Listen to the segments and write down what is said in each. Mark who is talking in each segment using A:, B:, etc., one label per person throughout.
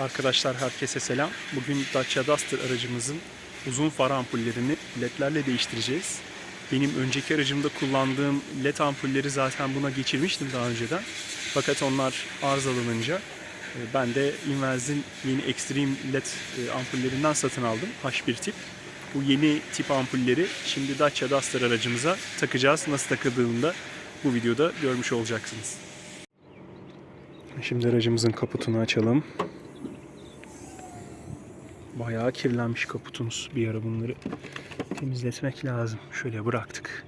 A: Arkadaşlar herkese selam. Bugün Dacia Duster aracımızın uzun far ampullerini ledlerle değiştireceğiz. Benim önceki aracımda kullandığım led ampulleri zaten buna geçirmiştim daha önceden. Fakat onlar arızalanınca e, ben de Invers'in yeni Extreme led e, ampullerinden satın aldım. H1 tip. Bu yeni tip ampulleri şimdi Dacia Duster aracımıza takacağız. Nasıl takıldığını da bu videoda görmüş olacaksınız. Şimdi aracımızın kaputunu açalım. Bayağı kirlenmiş kaputumuz. Bir ara bunları temizletmek lazım. Şöyle bıraktık.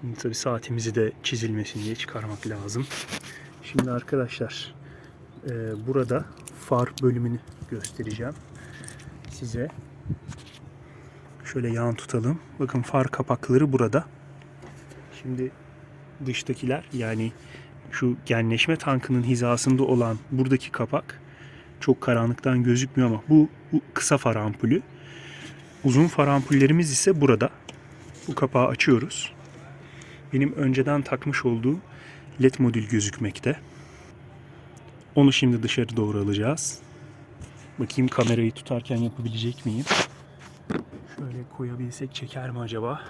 A: Şimdi tabii saatimizi de çizilmesin diye çıkarmak lazım. Şimdi arkadaşlar e, burada far bölümünü göstereceğim size. Şöyle yan tutalım. Bakın far kapakları burada. Şimdi dıştakiler yani şu genleşme tankının hizasında olan buradaki kapak çok karanlıktan gözükmüyor ama bu, bu kısa far ampulü. Uzun far ampullerimiz ise burada. Bu kapağı açıyoruz. Benim önceden takmış olduğum led modül gözükmekte. Onu şimdi dışarı doğru alacağız. Bakayım kamerayı tutarken yapabilecek miyim? Şöyle koyabilsek çeker mi acaba?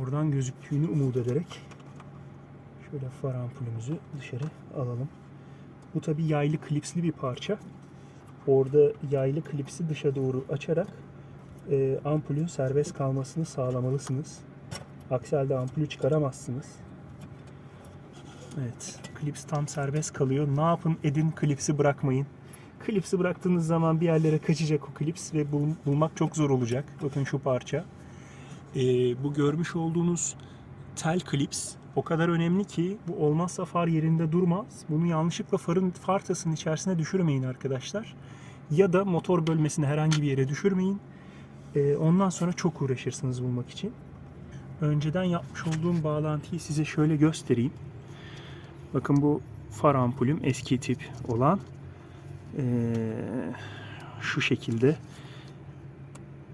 A: Oradan gözüktüğünü umut ederek şöyle far ampulümüzü dışarı alalım. Bu tabi yaylı klipsli bir parça. Orada yaylı klipsi dışa doğru açarak e, ampulün serbest kalmasını sağlamalısınız. Aksi halde ampulü çıkaramazsınız. Evet, klips tam serbest kalıyor. Ne yapın edin klipsi bırakmayın. Klipsi bıraktığınız zaman bir yerlere kaçacak o klips ve bul- bulmak çok zor olacak. Bakın şu parça. Ee, bu görmüş olduğunuz tel klips o kadar önemli ki bu olmazsa far yerinde durmaz. Bunu yanlışlıkla farın fartasının içerisine düşürmeyin arkadaşlar. Ya da motor bölmesini herhangi bir yere düşürmeyin. Ee, ondan sonra çok uğraşırsınız bulmak için. Önceden yapmış olduğum bağlantıyı size şöyle göstereyim. Bakın bu far ampulüm eski tip olan. Ee, şu şekilde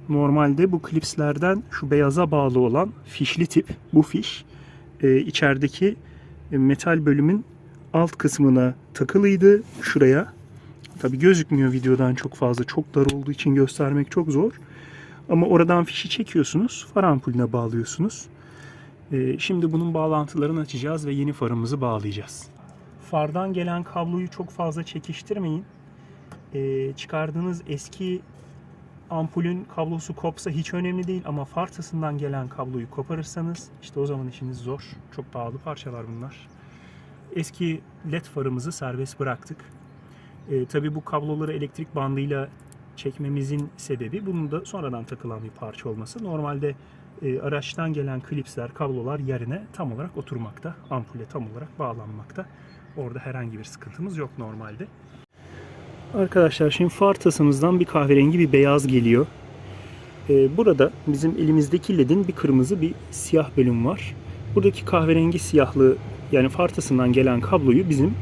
A: Normalde bu klipslerden şu beyaza bağlı olan fişli tip bu fiş e, içerideki e, metal bölümün alt kısmına takılıydı şuraya. Tabi gözükmüyor videodan çok fazla. Çok dar olduğu için göstermek çok zor. Ama oradan fişi çekiyorsunuz. Far ampulüne bağlıyorsunuz. E, şimdi bunun bağlantılarını açacağız ve yeni farımızı bağlayacağız. Fardan gelen kabloyu çok fazla çekiştirmeyin. E, çıkardığınız eski ampulün kablosu kopsa hiç önemli değil ama fartasından gelen kabloyu koparırsanız işte o zaman işiniz zor. Çok pahalı parçalar bunlar. Eski led farımızı serbest bıraktık. E, tabii bu kabloları elektrik bandıyla çekmemizin sebebi bunun da sonradan takılan bir parça olması. Normalde e, araçtan gelen klipsler, kablolar yerine tam olarak oturmakta. Ampule tam olarak bağlanmakta. Orada herhangi bir sıkıntımız yok normalde. Arkadaşlar şimdi far tasımızdan bir kahverengi bir beyaz geliyor. Ee, burada bizim elimizdeki ledin bir kırmızı bir siyah bölüm var. Buradaki kahverengi siyahlı yani far tasından gelen kabloyu bizim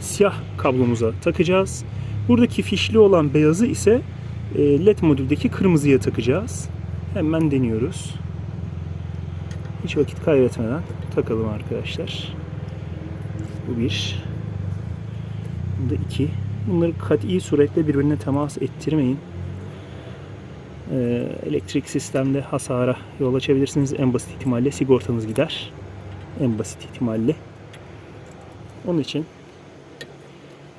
A: siyah kablomuza takacağız. Buradaki fişli olan beyazı ise e, led modüldeki kırmızıya takacağız. Hemen deniyoruz. Hiç vakit kaybetmeden takalım arkadaşlar. Bu bir. Bu da iki. Bunları kat'i suretle birbirine temas ettirmeyin. Ee, elektrik sistemde hasara yol açabilirsiniz. En basit ihtimalle sigortanız gider. En basit ihtimalle. Onun için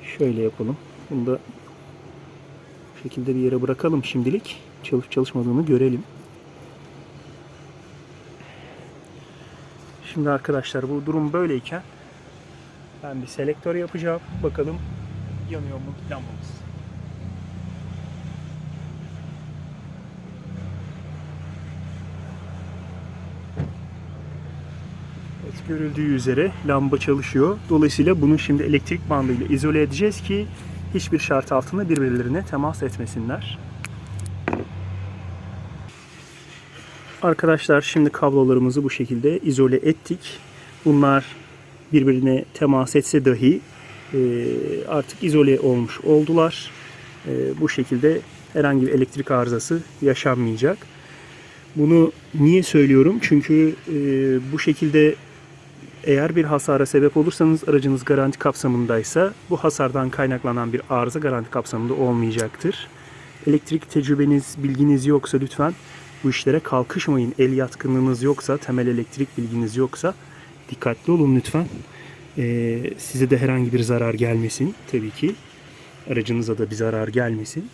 A: şöyle yapalım. Bunu da bu şekilde bir yere bırakalım şimdilik. Çalışıp çalışmadığını görelim. Şimdi arkadaşlar bu durum böyleyken ben bir selektör yapacağım. Bakalım yanıyor mu lambamız. Evet, görüldüğü üzere lamba çalışıyor. Dolayısıyla bunu şimdi elektrik bandıyla izole edeceğiz ki hiçbir şart altında birbirlerine temas etmesinler. Arkadaşlar şimdi kablolarımızı bu şekilde izole ettik. Bunlar birbirine temas etse dahi artık izole olmuş oldular. E, bu şekilde herhangi bir elektrik arızası yaşanmayacak. Bunu niye söylüyorum? Çünkü e, bu şekilde Eğer bir hasara sebep olursanız aracınız garanti kapsamındaysa bu hasardan kaynaklanan bir arıza garanti kapsamında olmayacaktır. Elektrik tecrübeniz, bilginiz yoksa lütfen bu işlere kalkışmayın. El yatkınlığınız yoksa, temel elektrik bilginiz yoksa dikkatli olun lütfen. Ee, size de herhangi bir zarar gelmesin tabii ki. Aracınıza da bir zarar gelmesin.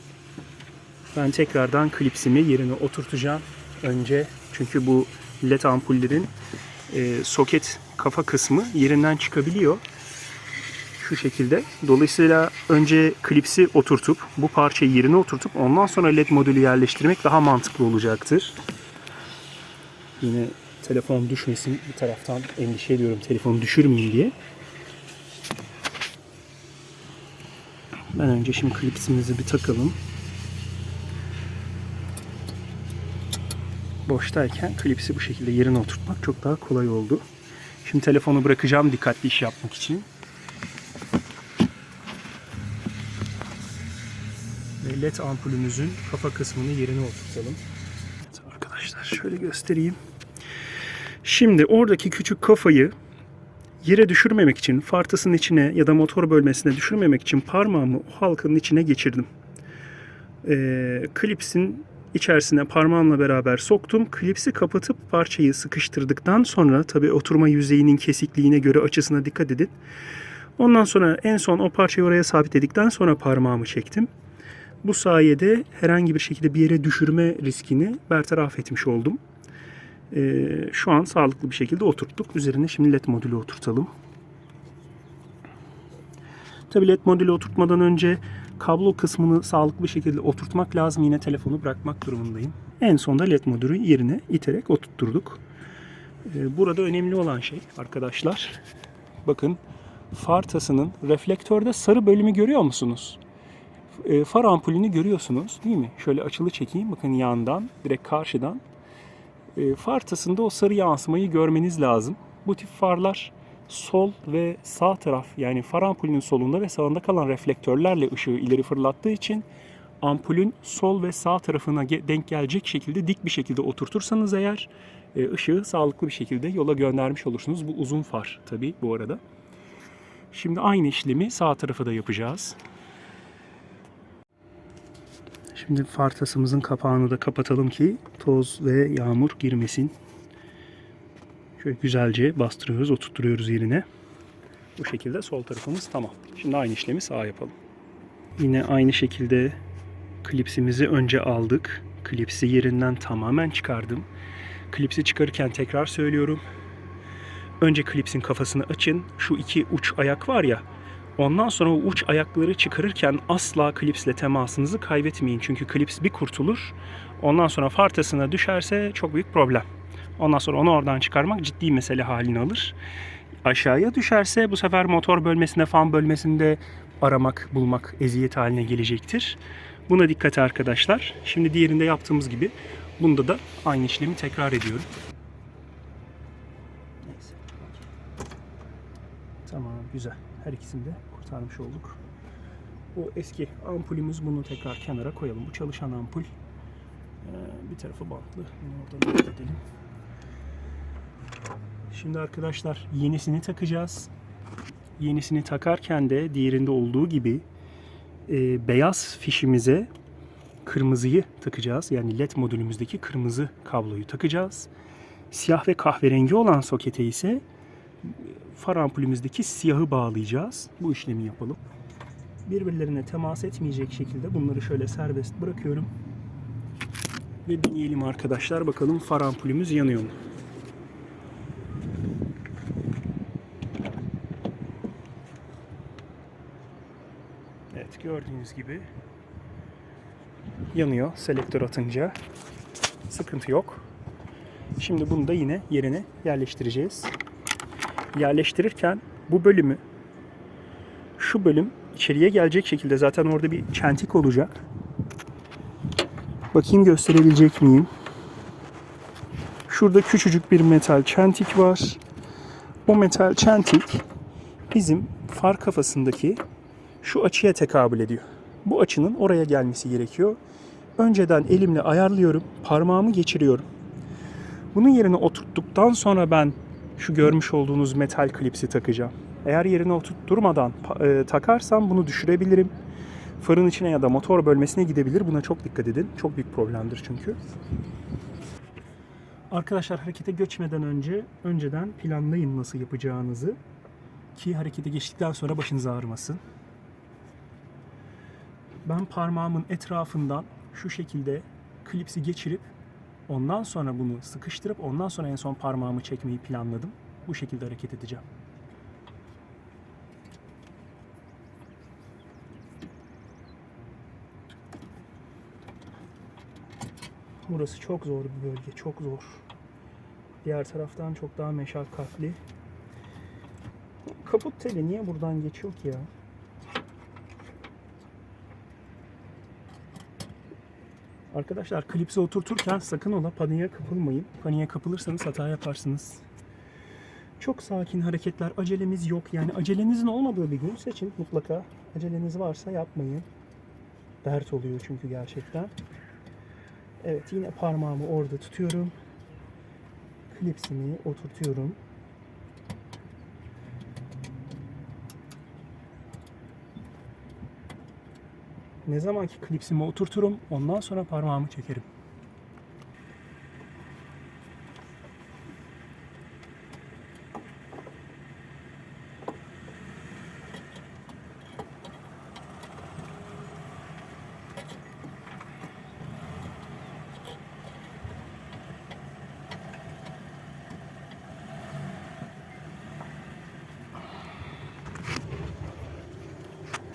A: Ben tekrardan klipsimi yerine oturtacağım. Önce çünkü bu led ampullerin e, soket kafa kısmı yerinden çıkabiliyor. Şu şekilde. Dolayısıyla önce klipsi oturtup bu parçayı yerine oturtup ondan sonra led modülü yerleştirmek daha mantıklı olacaktır. Yine telefon düşmesin bir taraftan endişe ediyorum telefonu düşürmeyeyim diye. Ben önce şimdi klipsimizi bir takalım. Boştayken klipsi bu şekilde yerine oturtmak çok daha kolay oldu. Şimdi telefonu bırakacağım dikkatli iş yapmak için. Ve led ampulümüzün kafa kısmını yerine oturtalım. Evet arkadaşlar şöyle göstereyim. Şimdi oradaki küçük kafayı yere düşürmemek için fartasının içine ya da motor bölmesine düşürmemek için parmağımı o halkanın içine geçirdim. Ee, klipsin içerisine parmağımla beraber soktum. Klipsi kapatıp parçayı sıkıştırdıktan sonra tabi oturma yüzeyinin kesikliğine göre açısına dikkat edin. Ondan sonra en son o parçayı oraya sabitledikten sonra parmağımı çektim. Bu sayede herhangi bir şekilde bir yere düşürme riskini bertaraf etmiş oldum. Ee, şu an sağlıklı bir şekilde oturttuk. Üzerine şimdi led modülü oturtalım. Tabi led modülü oturtmadan önce kablo kısmını sağlıklı bir şekilde oturtmak lazım. Yine telefonu bırakmak durumundayım. En sonda led modülü yerine iterek oturtturduk. Ee, burada önemli olan şey arkadaşlar. Bakın far tasının reflektörde sarı bölümü görüyor musunuz? Ee, far ampulünü görüyorsunuz değil mi? Şöyle açılı çekeyim. Bakın yandan, direkt karşıdan. Ee, far tasında o sarı yansımayı görmeniz lazım. Bu tip farlar sol ve sağ taraf yani far ampulünün solunda ve sağında kalan reflektörlerle ışığı ileri fırlattığı için ampulün sol ve sağ tarafına denk gelecek şekilde dik bir şekilde oturtursanız eğer e, ışığı sağlıklı bir şekilde yola göndermiş olursunuz. Bu uzun far tabi bu arada. Şimdi aynı işlemi sağ tarafa da yapacağız. Şimdi far tasımızın kapağını da kapatalım ki toz ve yağmur girmesin. Şöyle güzelce bastırıyoruz, oturtturuyoruz yerine. Bu şekilde sol tarafımız tamam. Şimdi aynı işlemi sağa yapalım. Yine aynı şekilde klipsimizi önce aldık. Klipsi yerinden tamamen çıkardım. Klipsi çıkarırken tekrar söylüyorum. Önce klipsin kafasını açın. Şu iki uç ayak var ya. Ondan sonra uç ayakları çıkarırken asla klipsle temasınızı kaybetmeyin. Çünkü klips bir kurtulur. Ondan sonra fartasına düşerse çok büyük problem. Ondan sonra onu oradan çıkarmak ciddi mesele halini alır. Aşağıya düşerse bu sefer motor bölmesinde, fan bölmesinde aramak, bulmak eziyet haline gelecektir. Buna dikkat arkadaşlar. Şimdi diğerinde yaptığımız gibi bunda da aynı işlemi tekrar ediyorum. Neyse. Tamam, güzel. Her ikisini de kurtarmış olduk. O eski ampulümüz bunu tekrar kenara koyalım. Bu çalışan ampul. Ee, bir tarafı bantlı. Bunu oradan edelim. Şimdi arkadaşlar yenisini takacağız. Yenisini takarken de diğerinde olduğu gibi e, beyaz fişimize kırmızıyı takacağız. Yani led modülümüzdeki kırmızı kabloyu takacağız. Siyah ve kahverengi olan sokete ise far ampulümüzdeki siyahı bağlayacağız. Bu işlemi yapalım. Birbirlerine temas etmeyecek şekilde bunları şöyle serbest bırakıyorum. Ve deneyelim arkadaşlar. Bakalım far ampulümüz yanıyor mu? Evet gördüğünüz gibi yanıyor selektör atınca. Sıkıntı yok. Şimdi bunu da yine yerine yerleştireceğiz. Yerleştirirken bu bölümü şu bölüm içeriye gelecek şekilde zaten orada bir çentik olacak. Bakayım gösterebilecek miyim? Şurada küçücük bir metal çentik var. O metal çentik bizim far kafasındaki şu açıya tekabül ediyor. Bu açının oraya gelmesi gerekiyor. Önceden elimle ayarlıyorum, parmağımı geçiriyorum. Bunun yerine oturttuktan sonra ben şu görmüş olduğunuz metal klipsi takacağım. Eğer yerine oturtturmadan e, takarsam bunu düşürebilirim. Farın içine ya da motor bölmesine gidebilir. Buna çok dikkat edin. Çok büyük problemdir çünkü. Arkadaşlar harekete geçmeden önce önceden planlayın nasıl yapacağınızı ki harekete geçtikten sonra başınız ağrımasın. Ben parmağımın etrafından şu şekilde klipsi geçirip ondan sonra bunu sıkıştırıp ondan sonra en son parmağımı çekmeyi planladım. Bu şekilde hareket edeceğim. Burası çok zor bir bölge, çok zor. Diğer taraftan çok daha meşakkatli. Kaput teli niye buradan geçiyor ki ya? Arkadaşlar klipsi oturturken sakın ola paniğe kapılmayın. Paniğe kapılırsanız hata yaparsınız. Çok sakin hareketler, acelemiz yok. Yani acelenizin olmadığı bir gün seçin mutlaka. Aceleniz varsa yapmayın. Dert oluyor çünkü gerçekten. Evet yine parmağımı orada tutuyorum. Klipsimi oturtuyorum. Ne zaman ki klipsimi oturturum ondan sonra parmağımı çekerim.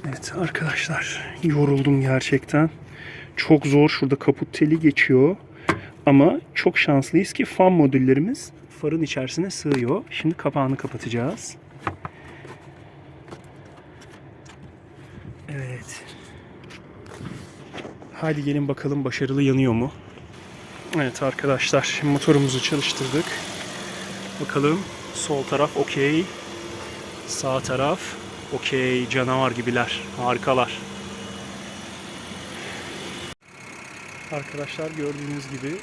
A: Evet arkadaşlar yoruldum gerçekten. Çok zor şurada kaput teli geçiyor. Ama çok şanslıyız ki fan modüllerimiz farın içerisine sığıyor. Şimdi kapağını kapatacağız. Evet. Hadi gelin bakalım başarılı yanıyor mu? Evet arkadaşlar şimdi motorumuzu çalıştırdık. Bakalım sol taraf okey. Sağ taraf okey canavar gibiler. Harikalar. Arkadaşlar gördüğünüz gibi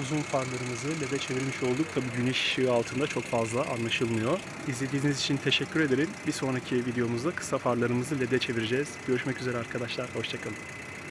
A: uzun farlarımızı LED'e çevirmiş olduk. Tabii güneş ışığı altında çok fazla anlaşılmıyor. İzlediğiniz için teşekkür ederim. Bir sonraki videomuzda kısa farlarımızı LED'e çevireceğiz. Görüşmek üzere arkadaşlar. Hoşçakalın.